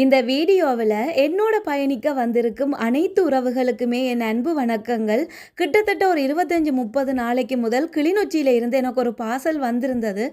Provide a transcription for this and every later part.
இந்த வீடியோவில் என்னோட பயணிக்க வந்திருக்கும் அனைத்து உறவுகளுக்குமே என் அன்பு வணக்கங்கள். கிட்டத்தட்ட ஒரு இருபத்தஞ்சி முப்பது நாளைக்கு முதல் கிளிநொச்சியில் இருந்து எனக்கு ஒரு பார்சல் வந்திருந்தது.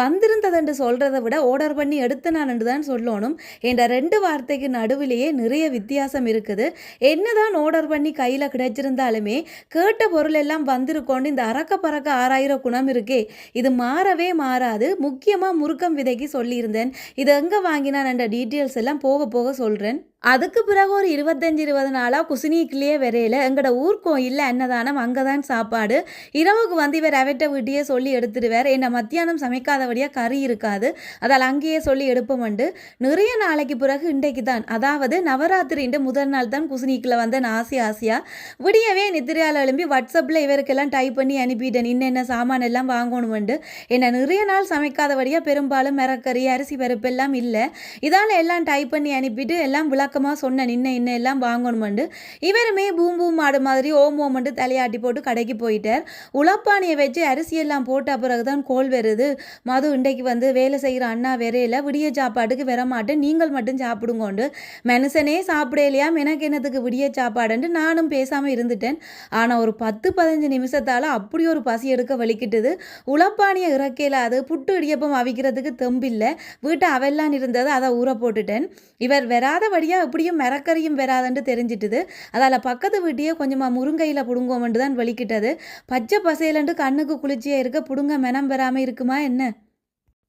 வந்திருந்ததுன்னு சொல்கிறத விட ஆர்டர் பண்ணி எடுத்து நான் தான் சொல்லணும். என்ற ரெண்டு வார்த்தைக்கு நடுவிலேயே நிறைய வித்தியாசம் இருக்குது. என்னதான் ஆர்டர் பண்ணி கையில் கிடைச்சிருந்தாலுமே கேட்ட பொருள் எல்லாம் வந்திருக்கோன்னு இந்த அறக்க பறக்க ஆறாயிரம் குணம் இருக்கே. இது மாறவே மாறாது. முக்கியமாக முறுக்கம் விதைக்கு சொல்லியிருந்தேன். இது எங்கே வாங்கினான் என்ற டீட்டெயில்ஸ் எல்லாம் போக போக சொல்கிறேன் அதுக்கு பிறகு ஒரு இருபத்தஞ்சி இருபது நாளாக குசினிக்குள்ளேயே வரையில. எங்களோட ஊர் கோயிலில் அன்னதானம் அங்கே தான் சாப்பாடு. இரவுக்கு வந்து இவர் அவட்ட வீட்டையே சொல்லி எடுத்துடுவார். என்னை மத்தியானம் சமைக்காதபடியாக கறி இருக்காது. அதால் அங்கேயே சொல்லி எடுப்போம்ண்டு. நிறைய நாளைக்கு பிறகு இன்றைக்கு தான் அதாவது நவராத்திரின்ற முதல் நாள் தான் குசினிக்குள்ள வந்தேன் ஆசை ஆசையாக விடியவே நித்திரையால் எழும்பி வாட்ஸ்அப்பில் இவருக்கெல்லாம் டைப் பண்ணி அனுப்பிட்டேன். இன்னென்ன சாமான் எல்லாம் வாங்கணுமெண்டு. என்னை நிறைய நாள் சமைக்காதபடியாக பெரும்பாலும் மிரக்கறி அரிசி பருப்பு எல்லாம் இல்லை. இதால் எல்லாம் டைப் பண்ணி அனுப்பிட்டு எல்லாம் விளக்கமாக சொன்னேன் நின்ன இன்ன எல்லாம் வாங்கணுமெண்டு. இவருமே பூம் பூம் மாடு மாதிரி ஓம் ஓமண்டு தலையாட்டி போட்டு கடைக்கு போயிட்டார். உழப்பானியை வச்சு அரிசியெல்லாம் போட்ட பிறகு தான் கோல் வருது. மது இன்றைக்கு வந்து வேலை செய்கிற அண்ணா வரையில விடிய சாப்பாட்டுக்கு வரமாட்டேன். நீங்கள் மட்டும் சாப்பிடுங்கோண்டு. மனுஷனே சாப்பிடலையாம் எனக்கு என்னத்துக்கு விடிய சாப்பாடுன்ட்டு நானும் பேசாமல் இருந்துட்டேன். ஆனால் ஒரு பத்து பதினஞ்சு நிமிஷத்தால் அப்படி ஒரு பசி எடுக்க வலிக்கிட்டது. உளப்பானியை இறக்கையில் அது புட்டு இடியப்பம் அவிக்கிறதுக்கு தெம்பில்லை. வீட்டை அவெல்லாம் இருந்தது அதை ஊற போட்டுட்டேன். இவர் வராத வழியாக எப்படியும் மிரக்கறியும் வராதுன்ட்டு தெரிஞ்சிட்டுது. அதால் பக்கத்து வீட்டையே கொஞ்சமாக முருங்கையில் புடுங்கோமென்று தான் வலிக்கிட்டது பச்சை பசையிலன்ட்டு கண்ணுக்கு குளிர்ச்சியாக இருக்க புடுங்க மெனம் பெறாமல் இருக்குமா என்ன?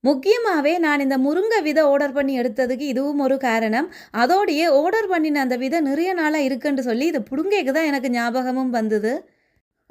முக்கியமாகவே நான் இந்த முருங்கை விதை ஆர்டர் பண்ணி எடுத்ததுக்கு இதுவும் ஒரு காரணம். அதோடையே ஆர்டர் பண்ணின அந்த விதை நிறைய நாளாக இருக்குன்னு சொல்லி இது புடுங்கைக்கு தான் எனக்கு ஞாபகமும் வந்தது.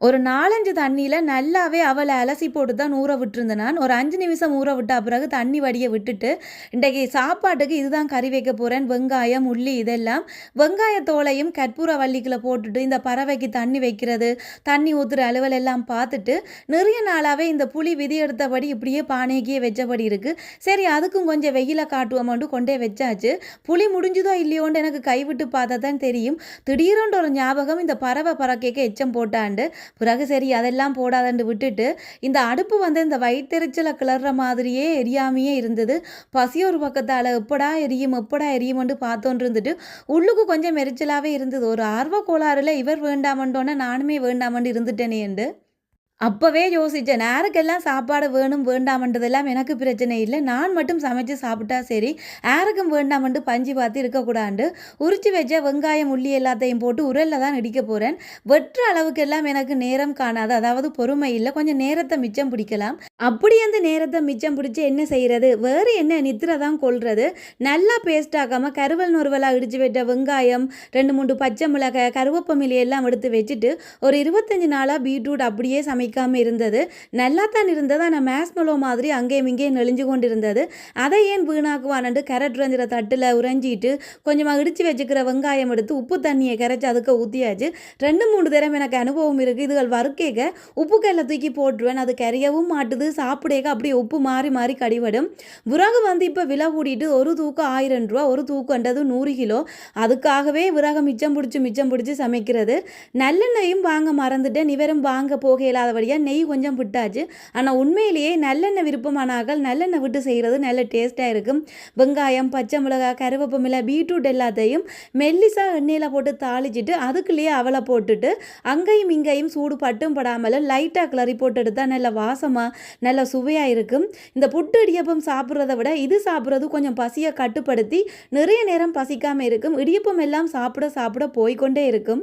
ஒரு நாலஞ்சு தண்ணியில் நல்லாவே அவளை அலசி போட்டு தான் ஊற விட்டுருந்தேன் நான். ஒரு அஞ்சு நிமிஷம் ஊற விட்ட பிறகு தண்ணி வடிய விட்டுட்டு இன்றைக்கி சாப்பாட்டுக்கு இதுதான் கறி வைக்க போகிறேன் வெங்காயம் உள்ளி இதெல்லாம். வெங்காயத்தோலையும் கற்பூர வள்ளிக்கில் போட்டுட்டு இந்த பறவைக்கு தண்ணி வைக்கிறது தண்ணி ஊற்றுற அலுவல் எல்லாம் பார்த்துட்டு நிறைய நாளாகவே இந்த புளி விதி எடுத்தபடி இப்படியே பானைக்கே வச்சபடி இருக்குது சரி அதுக்கும் கொஞ்சம் வெயில காட்டுவோமான்ட்டு கொண்டே வச்சாச்சு. புளி முடிஞ்சுதோ இல்லையோன்னு எனக்கு கைவிட்டு பார்த்தா தான் தெரியும். திடீரென்று ஒரு ஞாபகம் இந்த பறவை பறக்கைக்கு எச்சம் போட்டாண்டு. பிறகு சரி அதெல்லாம் போடாதன்னு விட்டுட்டு இந்த அடுப்பு வந்து இந்த வயிற்றெரிச்சலை கிளற மாதிரியே எரியாமையே இருந்தது. பசி ஒரு பக்கத்தால் எப்படா எரியும் எப்படா எரியும்னு பார்த்தோன்னு இருந்துட்டு உள்ளுக்கு கொஞ்சம் எரிச்சலாகவே இருந்தது. ஒரு ஆர்வ கோளாறுல இவர் வேண்டாமண்டோன்னே நானுமே வேண்டாம்மான்னு இருந்துட்டேனே என்று அப்போவே யோசித்தேன் யாருக்கெல்லாம் சாப்பாடு வேணும் வேண்டாமன்றதெல்லாம் எனக்கு பிரச்சனை இல்லை. நான் மட்டும் சமைச்சு சாப்பிட்டா சரி. யாருக்கும் வேண்டாமன்ட்டு பஞ்சு பார்த்து இருக்கக்கூடாண்டு உரிச்சு வச்ச வெங்காயம் உள்ளி எல்லாத்தையும் போட்டு உரலில் தான் இடிக்க போகிறேன் வெற்ற அளவுக்கு எல்லாம் எனக்கு நேரம் காணாது. அதாவது பொறுமை இல்லை. கொஞ்சம் நேரத்தை மிச்சம் பிடிக்கலாம். அப்படி அந்த நேரத்தை மிச்சம் பிடிச்சி என்ன செய்கிறது வேறு என்ன நித்திரை தான் கொள்வது நல்லா பேஸ்ட் ஆக்காமல் கருவல் நொறுவலாக இடிச்சு விட்ட வெங்காயம் ரெண்டு மூணு பச்சை மிளகாய் கருவேப்பமிலி எல்லாம் எடுத்து வச்சுட்டு ஒரு இருபத்தஞ்சி நாளாக பீட்ரூட் அப்படியே சமை சமைக்காமல் இருந்தது. நல்லா தான் இருந்தது ஆனால் மேஸ்மெலோ மாதிரி அங்கேயும் இங்கேயும் நெளிஞ்சு கொண்டு இருந்தது அதை ஏன் வீணாக்குவானு கேரட் உறைஞ்சிற தட்டில் உறைஞ்சிட்டு கொஞ்சமாக இடித்து வச்சுக்கிற வெங்காயம் எடுத்து உப்பு தண்ணியை கரைச்சி அதுக்கு ஊற்றியாச்சு ரெண்டு மூணு தரம் எனக்கு அனுபவம் இருக்குது இதுகள் வறுக்கேக்க உப்பு கல்லை தூக்கி போட்டுருவேன். அது கரையவும் மாட்டுது. சாப்பிடேக்க அப்படியே உப்பு மாறி மாறி கடிவிடும் விறகு வந்து இப்போ விலை கூட்டிட்டு ஒரு தூக்கம் ஆயிரம் ரூபா ஒரு தூக்கன்றது நூறு கிலோ. அதுக்காகவே விறகு மிச்சம் பிடிச்சி மிச்சம் பிடிச்சி சமைக்கிறது. நல்லெண்ணெயும் வாங்க மறந்துட்டேன். இவரும் வாங்க போக இல்லாதபடியாக நெய் கொஞ்சம் விட்டாச்சு. ஆனால் உண்மையிலேயே நல்லெண்ணெய் விருப்பமானாக்கள் நல்லெண்ணெய் விட்டு செய்கிறது நல்ல டேஸ்ட்டாக இருக்கும். வெங்காயம் பச்சை மிளகாய் கருவேப்பமில்லை பீட்ரூட் எல்லாத்தையும் மெல்லிசாக எண்ணெயில் போட்டு தாளிச்சிட்டு அதுக்குள்ளேயே அவளை போட்டுட்டு அங்கேயும் இங்கேயும் சூடு பட்டும் படாமல் லைட்டாக கிளறி போட்டு எடுத்தால் நல்ல வாசமாக நல்ல சுவையாக இருக்கும். இந்த புட்டு இடியப்பம் சாப்பிட்றத விட இது சாப்பிட்றது கொஞ்சம் பசியை கட்டுப்படுத்தி நிறைய நேரம் பசிக்காமல் இருக்கும். இடியப்பம் எல்லாம் சாப்பிட சாப்பிட போய்க்கொண்டே இருக்கும்.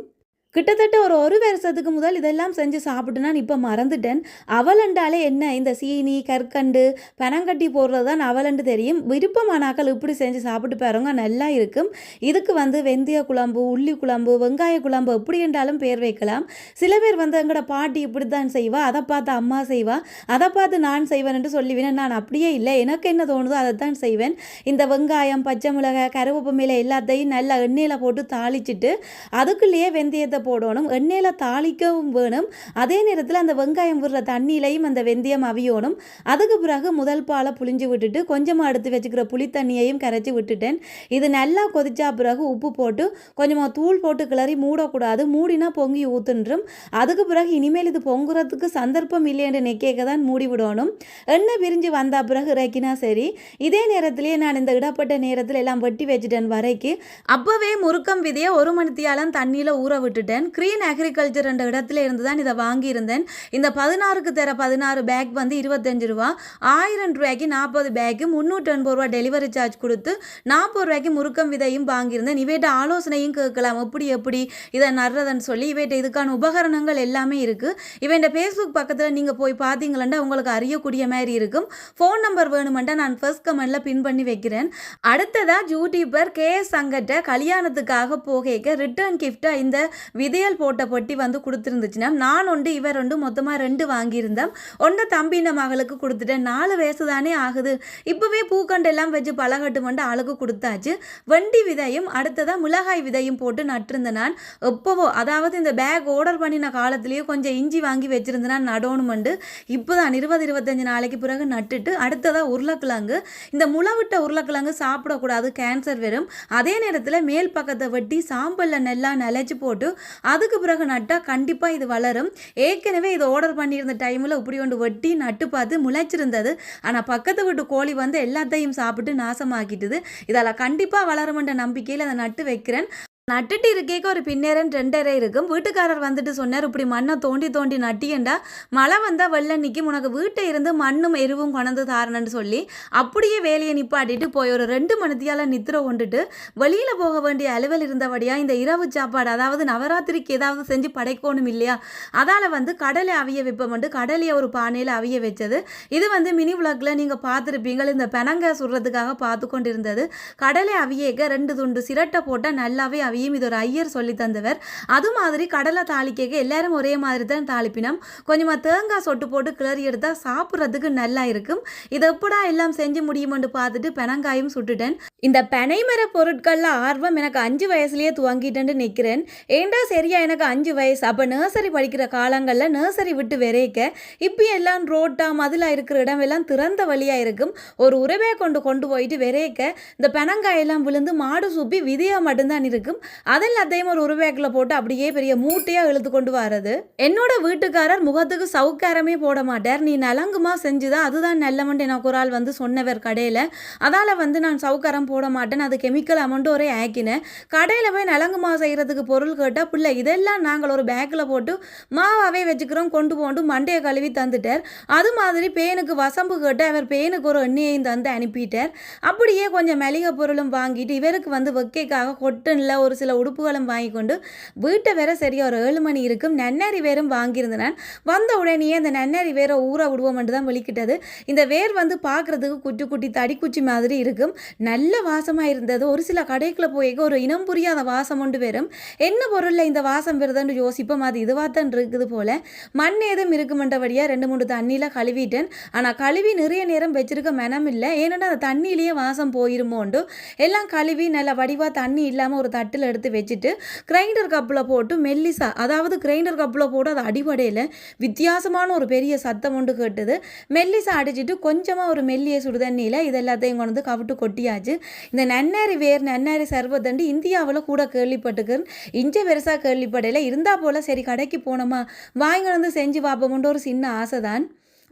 கிட்டத்தட்ட ஒரு ஒரு வருஷத்துக்கு முதல் இதெல்லாம் செஞ்சு சாப்பிட்டு நான் இப்போ மறந்துட்டேன். அவலண்டாலே என்ன? இந்த சீனி கற்கண்டு பனங்கட்டி போடுறது தான் அவலண்டு தெரியும். விருப்பமானாக்கள் இப்படி செஞ்சு சாப்பிட்டு பாருங்க நல்லா இருக்கும். இதுக்கு வந்து வெந்தய குழம்பு உள்ளி குழம்பு வெங்காய குழம்பு எப்படி என்றாலும் பேர் வைக்கலாம். சில பேர் வந்து எங்களோட பாட்டி இப்படி தான் செய்வா அதை பார்த்து அம்மா செய்வா அதை பார்த்து நான் செய்வேன் என்று சொல்லிவினேன் நான் அப்படியே இல்லை. எனக்கு என்ன தோணுதோ அதை தான் செய்வேன். இந்த வெங்காயம் பச்சை மிளகாய் கருவேப்பமில எல்லாத்தையும் நல்லா எண்ணெயில் போட்டு தாளிச்சிட்டு அதுக்குள்ளேயே வெந்தயத்தை போடணும் எண்ணெயில் தாளிக்கவும் வேணும். அதே நேரத்தில் அந்த வெங்காயம் விடுற தண்ணியிலையும் அந்த வெந்தயம் அவியணும். அதுக்கு பிறகு முதல் பாலை புளிஞ்சு விட்டுட்டு கொஞ்சமாக எடுத்து வச்சுக்கிற புளி தண்ணியையும் கரைச்சி விட்டுட்டேன். இது நல்லா கொதிச்சா பிறகு உப்பு போட்டு கொஞ்சமாக தூள் போட்டு கிளறி மூடக்கூடாது. மூடினா பொங்கி ஊத்துன்றும். அதுக்கு பிறகு இனிமேல் இது பொங்குறதுக்கு சந்தர்ப்பம் இல்லைன்னு நெக்கேக்க தான் மூடி விடணும். எண்ணெய் பிரிஞ்சு வந்த பிறகு இறக்கினா சரி. இதே நேரத்திலேயே நான் இந்த இடப்பட்ட நேரத்தில் எல்லாம் வெட்டி வச்சுட்டேன் வரைக்கு. அப்போவே முறுக்கம் விதையை ஒரு மணித்தியாலம் தண்ணியில் ஊற விட்டுட்டேன். க்ரீன் அக்ரிகல்ச்சர் என்ற இடத்துல இருந்து தான் இதை வாங்கியிருந்தேன். இந்த பதினாறுக்கு தர பதினாறு பேக் வந்து இருபத்தஞ்சு ரூபா. ஆயிரம் ரூபாய்க்கு நாற்பது பேக்கு முந்நூற்றி எண்பது ரூபா டெலிவரி சார்ஜ் கொடுத்து நாற்பது ரூபாய்க்கு முறுக்கம் விதையும் வாங்கியிருந்தேன். இவைட்ட ஆலோசனையும் கேட்கலாம். எப்படி எப்படி இதை நடுறதுன்னு சொல்லி இவைகிட்ட இதுக்கான உபகரணங்கள் எல்லாமே இருக்குது இவன் ஃபேஸ்புக் பக்கத்தில் நீங்கள் போய் பார்த்தீங்களா உங்களுக்கு அறியக்கூடிய மாதிரி இருக்கும். ஃபோன் நம்பர் வேணுமெண்டா நான் ஃபர்ஸ்ட் கமெண்டில் பின் பண்ணி வைக்கிறேன். அடுத்ததாக யூடியூபர் கே எஸ் சங்கட்ட கல்யாணத்துக்காக போகைக்கு ரிட்டர்ன் கிஃப்டாக இந்த விதையல் போட்ட பொட்டி வந்து கொடுத்துருந்துச்சுன்னா நான் ஒன்று இவர் ரெண்டு மொத்தமாக ரெண்டு வாங்கியிருந்தேன் ஒன்றை தம்பின மகளுக்கு கொடுத்துட்டேன். நாலு வயசு தானே ஆகுது. இப்போவே பூக்கண்டெல்லாம் வச்சு பழகட்டுமெண்டு ஆளுக்கு கொடுத்தாச்சு. வண்டி விதையும் அடுத்ததாக மிளகாய் விதையும் போட்டு நட்டிருந்தேன் நான் எப்போவோ அதாவது இந்த பேக் ஆர்டர் பண்ணின காலத்துலேயே கொஞ்சம் இஞ்சி வாங்கி வச்சுருந்தேன் நடணுமெண்டு இப்போ தான் இருபது இருபத்தஞ்சு நாளைக்கு பிறகு நட்டுட்டு அடுத்ததாக உருளைக்கிழங்கு. இந்த முளவிட்ட உருளைக்கிழங்கு சாப்பிடக்கூடாது கேன்சர் வரும் அதே நேரத்தில் மேல் பக்கத்தை வெட்டி சாம்பலில் நல்லா நிலைச்சி போட்டு அதுக்கு பிறகு நட்டால் கண்டிப்பாக இது வளரும். ஏற்கனவே இது ஆர்டர் பண்ணியிருந்த டைமில் இப்படி ஒன்று வெட்டி நட்டு பார்த்து முளைச்சிருந்தது. ஆனால் பக்கத்து வீட்டு கோழி வந்து எல்லாத்தையும் சாப்பிட்டு நாசமாக்கிட்டுது. இதால் கண்டிப்பாக வளருமென்ற நம்பிக்கையில் அதை நட்டு வைக்கிறேன். நட்டுட்டு இருக்கேக்க ஒரு பின்னேரன் ரெண்டரை இருக்கும். வீட்டுக்காரர் வந்துட்டு சொன்னார் இப்படி மண்ணை தோண்டி தோண்டி நட்டியண்டா. மழை வந்தால் வெள்ளம் நிற்கும் உனக்கு வீட்டை இருந்து மண்ணும் எருவும் கொண்டு தாரணுன்னு சொல்லி அப்படியே வேலையை நிப்பாட்டிட்டு போய் ஒரு ரெண்டு மணித்தியால் நித்திர கொண்டுட்டு வெளியில் போக வேண்டிய அலுவல் இருந்தபடியா இந்த இரவு சாப்பாடு அதாவது நவராத்திரிக்கு ஏதாவது செஞ்சு படைக்கணும் இல்லையா? அதால் வந்து கடலை அவிய வைப்போம்ட்டு கடலையை ஒரு பானையில் அவிய வச்சது. இது வந்து மினி விளக்கில் நீங்கள் பார்த்துருப்பீங்க இந்த பெனங்க சுடுறதுக்காக பார்த்து கொண்டு இருந்தது கடலை அவியேக்க ரெண்டு துண்டு சிரட்டை போட்டால் நல்லாவே அவியும் இது ஒரு ஐயர் சொல்லி தந்தவர். அது மாதிரி கடலை தாளிக்க எல்லாரும் ஒரே மாதிரி தான் தாளிப்பினோம். கொஞ்சமாக தேங்காய் சொட்டு போட்டு கிளறி எடுத்தால் சாப்பிட்றதுக்கு நல்லா இருக்கும். இதை எப்படா எல்லாம் செஞ்சு முடியுமென்று பார்த்துட்டு பெனங்காயும் சுட்டுட்டேன். இந்த பனைமர பொருட்களில் ஆர்வம் எனக்கு அஞ்சு வயசுலேயே துவங்கிட்டேன்னு நிற்கிறேன் ஏண்டா சரியா எனக்கு அஞ்சு வயசு? அப்போ நர்சரி படிக்கிற காலங்களில் நர்சரி விட்டு விரைக்க. இப்போ எல்லாம் ரோட்டா மதிலாக இருக்கிற இடம் எல்லாம் திறந்த வழியாக இருக்கும். ஒரு உறவே கொண்டு கொண்டு போயிட்டு விரைக்க. இந்த பெனங்காயெல்லாம் விழுந்து மாடு சூப்பி விதையாக மட்டும்தான் இருக்கும். அதெல்லாத்தையும் ஒரு உருவேக்கில் போட்டு அப்படியே பெரிய மூட்டையாக இழுத்து கொண்டு வரது என்னோட வீட்டுக்காரர் முகத்துக்கு சவுக்காரமே போட மாட்டார். நீ நலங்குமா செஞ்சுதான் அதுதான் நல்லமண்டு எனக்கு ஒரு ஆள் வந்து சொன்னவர் கடையில். அதால் வந்து நான் சவுக்காரம் போட மாட்டேன். அது கெமிக்கல் அமௌண்ட்டு ஒரே ஆக்கினேன். கடையில் போய் நலங்குமா செய்கிறதுக்கு பொருள் கேட்டால் பிள்ளை இதெல்லாம் நாங்கள் ஒரு பேக்கில் போட்டு மாவாவே வச்சுக்கிறோம். கொண்டு போண்டு மண்டையை கழுவி தந்துட்டார். அது மாதிரி பேனுக்கு வசம்பு கேட்டு அவர் பேனுக்கு ஒரு எண்ணெயையும் தந்து அனுப்பிட்டார். அப்படியே கொஞ்சம் மளிகை பொருளும் வாங்கிட்டு இவருக்கு வந்து வெக்கைக்காக கொட்டனில் ஒரு சில உடுப்புகளும் வாங்கி கொண்டு வீட்டை வேற சரியா ஒரு ஏழு மணி இருக்கும். நன்னறி வேரும் வாங்கியிருந்தேன் வந்த உடனேயே அந்த நன்னறி வேற ஊற விடுவோம்ட்டு தான் வெளிக்கிட்டது இந்த வேர் வந்து பார்க்குறதுக்கு குட்டி குட்டி தடிக்குச்சி மாதிரி இருக்கும். நல்ல வாசமாக இருந்தது. ஒரு சில கடைக்குள்ளே போய் ஒரு இனம் புரியாத வாசம் உண்டு வரும் என்ன பொருளில் இந்த வாசம் வருதுன்னு யோசிப்போம். அது இதுவாக தான் இருக்குது போல. மண் ஏதும் இருக்குமென்றபடியாக ரெண்டு மூணு தண்ணியில் கழுவிட்டேன். ஆனால் கழுவி நிறைய நேரம் வச்சிருக்க மனம் இல்லை. ஏன்னா அந்த தண்ணியிலேயே வாசம் போயிருமோண்டு. எல்லாம் கழுவி நல்ல வடிவாக தண்ணி இல்லாமல் ஒரு தட்டில் எடுத்து வச்சுட்டு கிரைண்டர் கப்பில் போட்டு மெல்லிசா அதாவது கிரைண்டர் கப்பில் போட்டு அது அடிப்படையில் வித்தியாசமான ஒரு பெரிய சத்தம் ஒன்று கேட்டது. மெல்லிசா அடிச்சுட்டு கொஞ்சமாக ஒரு மெல்லிய சுடுதண்ணியில் இது எல்லாத்தையும் கொண்டு வந்து கவிட்டு கொட்டியாச்சு. இந்த நன்னாரி வேர் நன்னாரி சர்வத்தண்டு இந்தியாவில் கூட கேள்விப்பட்டுக்கிறேன் இஞ்ச பெருசாக கேள்விப்படையில். இருந்தால் போல் சரி கடைக்கு போனோமா? வாங்கி வந்து செஞ்சு பார்ப்போம்ன்ற ஒரு சின்ன ஆசை தான்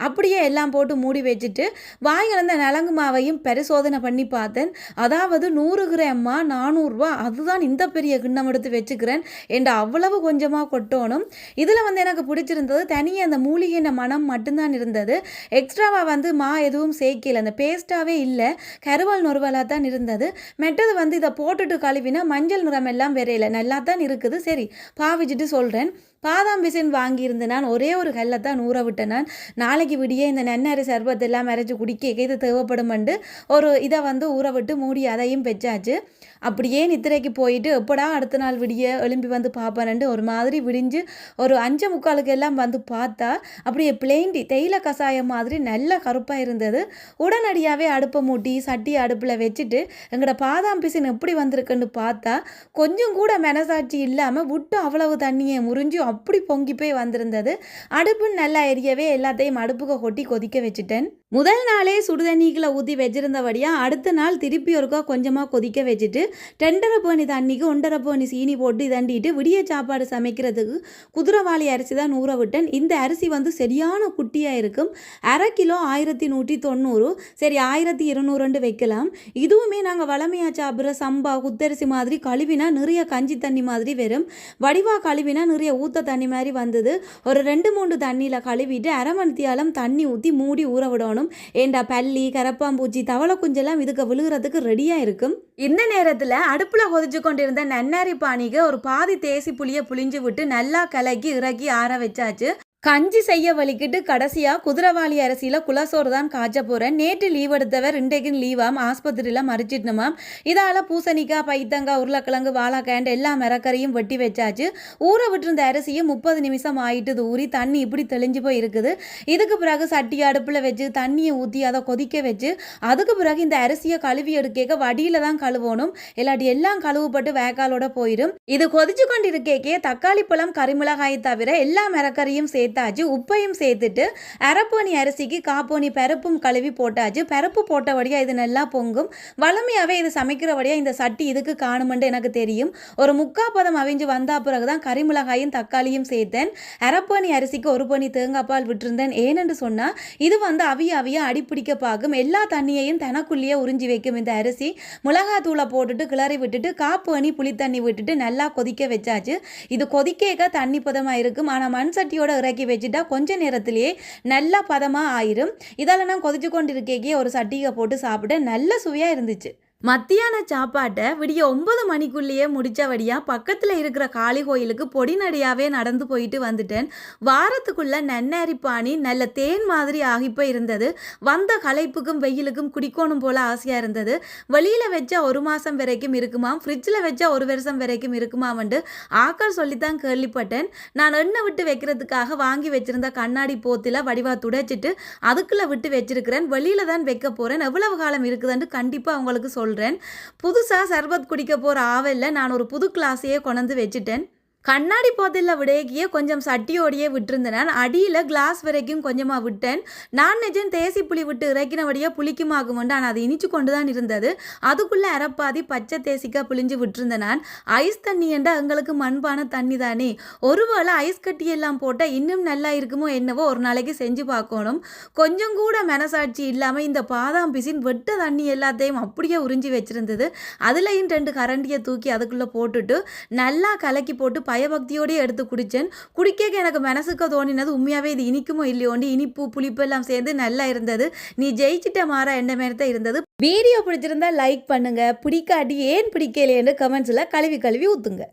அப்படியே எல்லாம் போட்டு மூடி வச்சுட்டு வாங்கி வந்த நலங்கு மாவையும் பரிசோதனை பண்ணி பார்த்தேன். அதாவது நூறு கிராம்மா நானூறுரூவா அதுதான் இந்த பெரிய கிண்ணம் எடுத்து வச்சுக்கிறேன் என்று அவ்வளவு கொஞ்சமாக கொட்டணும். இதில் வந்து எனக்கு பிடிச்சிருந்தது தனியாக அந்த மூலிகைன மனம் மட்டும்தான் இருந்தது. எக்ஸ்ட்ராவாக வந்து மா எதுவும் சேர்க்கல. அந்த பேஸ்ட்டாகவே இல்லை. கருவல் நொறுவலாக தான் இருந்தது. மெட்டது வந்து இதை போட்டுட்டு கழுவினா மஞ்சள் நிறம் எல்லாம் வரையில நல்லா தான் இருக்குது. சரி பாவிச்சிட்டு சொல்கிறேன் பாதாம் பிசின் வாங்கியிருந்தேன் நான் ஒரே ஒரு கல்லை தான் ஊற விட்டேன் நான். நாளைக்கு விடிய இந்த நென்னரி சர்பத் எல்லாம் மறைச்சி குடிக்க இது தேவைப்படுமெண்டு ஒரு இதை வந்து ஊற விட்டு மூடி அதையும் பெச்சாச்சு. அப்படியே நித்திரைக்கு போயிட்டு எப்படா அடுத்த நாள் விடிய எழும்பி வந்து பார்ப்பேன்ட்டு ஒரு மாதிரி விடிஞ்சு ஒரு அஞ்சு முக்காலுக்கு எல்லாம் வந்து பார்த்தா அப்படியே பிளேண்டி தேயிலை கஷாயம் மாதிரி நல்ல கருப்பாக இருந்தது. உடனடியாகவே அடுப்பை மூட்டி சட்டி அடுப்பில் வச்சுட்டு எங்களோட பாதாம் பிசின் எப்படி வந்திருக்குன்னு பார்த்தா கொஞ்சம் கூட மனசாட்சி இல்லாமல் விட்டு அவ்வளவு தண்ணியை முறிஞ்சு அப்படி பொங்கி போய் வந்திருந்தது. அடுப்பு நல்லா எரியவே எல்லாத்தையும் அடுப்புக்கு கொட்டி கொதிக்க வச்சுட்டேன். முதல் நாளே சுடுதண்ணிகளை ஊற்றி வச்சிருந்தபடியாக அடுத்த நாள் திருப்பி ஒருக்கா கொஞ்சமாக கொதிக்க வச்சுட்டு ரெண்டரை போனி தண்ணிக்கு ஒன்றரை போனி சீனி போட்டு தண்டிட்டு விடிய சாப்பாடு சமைக்கிறதுக்கு குதிரவாளி அரிசி தான் ஊற விட்டேன். இந்த அரிசி வந்து சரியான குட்டியாக இருக்கும். அரை கிலோ ஆயிரத்தி நூற்றி தொண்ணூறு சரி ஆயிரத்தி இருநூறுண்டு வைக்கலாம். இதுவுமே நாங்கள் வளமையாக சாப்பிட்ற சம்பா குத்தரிசி மாதிரி கழுவினா நிறைய கஞ்சி தண்ணி மாதிரி வரும். வடிவா கழுவினா நிறைய ஊத்த தண்ணி மாதிரி வந்தது. ஒரு ரெண்டு மூணு தண்ணியில் கழுவிட்டு அரை மணித்தியாலம் தண்ணி ஊற்றி மூடி ஊற விடணும். ஏண்டா பல்லி கரப்பாம்பூச்சி தவளை குஞ்செல்லாம் இதுக்கு விழுகிறதுக்கு ரெடியாக இருக்கும்? இந்த நேரத்தில் அடுப்பில் கொதிச்சு கொண்டிருந்த நன்னாரி பானிக்கு ஒரு பாதி தேசி புளியை புளிஞ்சு விட்டு நல்லா கலக்கி இறக்கி ஆற வச்சாச்சு. கஞ்சி செய்ய வலிக்கிட்டு கடைசியாக குதிரவாளி அரிசியில் குலசோறு தான் காய்ச்ச போகிறேன் நேற்று லீவ் எடுத்தவர் இன்றைக்குன்னு லீவாம் ஆஸ்பத்திரியில் மறிச்சிட்டணுமாம் இதால் பூசணிக்காய் பைத்தங்காய் உருளைக்கிழங்கு வாழைக்காண்டு எல்லா மிரக்கரையும் வெட்டி வச்சாச்சு. ஊற விட்டுருந்த அரிசியும் முப்பது நிமிஷம் ஆயிட்டுது ஊறி தண்ணி இப்படி தெளிஞ்சு போய் இருக்குது. இதுக்கு பிறகு சட்டி அடுப்பில் வச்சு தண்ணியை ஊற்றி அதை கொதிக்க வச்சு அதுக்கு பிறகு இந்த அரிசியை கழுவி எடுக்க வடியில் தான் கழுவணும். இல்லாட்டி எல்லாம் கழுவுப்பட்டு வேக்காலோட போயிடும் இது கொதிச்சு கொண்டிருக்கேக்கே தக்காளி பழம் கரிமிளகாய் தவிர எல்லா மிரக்கரையும் சேர்த்து சேர்த்தாச்சு. உப்பையும் சேர்த்துட்டு அரப்போனி அரிசிக்கு காப்போனி பருப்பும் கழுவி போட்டாச்சு. பருப்பு போட்டபடியாக இது நல்லா பொங்கும். வளமையாகவே இது சமைக்கிறபடியாக இந்த சட்டி இதுக்கு காணுமென்று எனக்கு தெரியும். ஒரு முக்கா பதம் அவிஞ்சு வந்தா பிறகு தான் கறிமிளகாயும் தக்காளியும் சேர்த்தேன். அரைப்போனி அரிசிக்கு ஒரு பனி தேங்காய் பால் விட்டுருந்தேன். ஏனென்று சொன்னால் இது வந்து அவிய அவிய அடிப்பிடிக்க பார்க்கும். எல்லா தண்ணியையும் தனக்குள்ளேயே உறிஞ்சி வைக்கும் இந்த அரிசி. மிளகாத்தூளை போட்டுட்டு கிளறி விட்டுட்டு காப்பனி புளி தண்ணி விட்டுட்டு நல்லா கொதிக்க வச்சாச்சு. இது கொதிக்கேக்க தண்ணி பதமாக இருக்கும். ஆனால் மண் சட்டியோட இறக்கி இறக்கி வச்சுட்டா கொஞ்ச நேரத்திலேயே நல்லா பதமாக ஆயிரும். இதெல்லாம் நான் கொதிச்சு கொண்டு இருக்கேக்கே ஒரு சட்டிகை போட்டு சாப்பிட நல்ல சுவையாக இருந்துச்சு. மத்தியான சாப்பாட்டை விடிய ஒன்பது மணிக்குள்ளேயே முடித்தபடியாக பக்கத்தில் இருக்கிற காளி கோயிலுக்கு பொடிநடையாகவே நடந்து போயிட்டு வந்துட்டேன். வாரத்துக்குள்ளே நன்னரி பாணி நல்ல தேன் மாதிரி ஆகிப்போ இருந்தது. வந்த களைப்புக்கும் வெயிலுக்கும் குடிக்கணும் போல் ஆசையாக இருந்தது. வெளியில் வச்சா ஒரு மாதம் வரைக்கும் இருக்குமாம் ஃப்ரிட்ஜில் வச்சா ஒரு வருஷம் வரைக்கும் இருக்குமாமண்டு ஆக்கள் சொல்லித்தான் கேள்விப்பட்டேன். நான் எண்ணெய் விட்டு வைக்கிறதுக்காக வாங்கி வச்சுருந்த கண்ணாடி போத்தில் வடிவா துடைச்சிட்டு அதுக்குள்ளே விட்டு வச்சிருக்கிறேன். வெளியில் தான் வைக்க போகிறேன் எவ்வளவு காலம் இருக்குதுன்னு கண்டிப்பாக அவங்களுக்கு சொல்கிறேன் சொல்கிறேன் புதுசாக சர்பத் குடிக்க போகிற ஆவலில் நான் ஒரு புது கிளாஸையே கொண்டு வச்சுட்டேன். கண்ணாடி போதில் விடேகியே கொஞ்சம் சட்டியோடையே விட்டுருந்தேன் அடியில் கிளாஸ் வரைக்கும் கொஞ்சமாக விட்டேன். நான் நிஜம் தேசி புளி விட்டு இறக்கினபடியாக புளிக்குமாகுமெண்டு ஆனால் அது இனிச்சு கொண்டு தான் இருந்தது. அதுக்குள்ளே அரப்பாதி பச்சை தேசிக்காக புளிஞ்சு விட்டுருந்தேன் நான் ஐஸ் தண்ணி என்றால் எங்களுக்கு மண்பான தண்ணி தானே. ஒருவேளை ஐஸ் கட்டியெல்லாம் போட்டால் இன்னும் நல்லா இருக்குமோ என்னவோ ஒரு நாளைக்கு செஞ்சு பார்க்கணும். கொஞ்சம் கூட மனசாட்சி இல்லாமல் இந்த பாதாம் பிசின் வெட்ட தண்ணி எல்லாத்தையும் அப்படியே உறிஞ்சி வச்சுருந்தது. அதுலேயும் ரெண்டு கரண்டியை தூக்கி அதுக்குள்ளே போட்டுட்டு நல்லா கலக்கி போட்டு பயபக்தியோடய எடுத்து குடித்தேன் குடிக்க எனக்கு மனசுக்கு தோணினது உண்மையாகவே இது இனிக்குமோ இல்லையோண்டு இனிப்பு புளிப்பு எல்லாம் சேர்ந்து நல்லா இருந்தது. நீ ஜெயிச்சிட்ட மாற என்ன மாதிரி தான் இருந்தது? வீடியோ பிடிச்சிருந்தா லைக் பண்ணுங்கள் பிடிக்காட்டி ஏன் பிடிக்கலையேன்னு கமெண்ட்ஸில் கழுவி கழுவி ஊற்றுங்க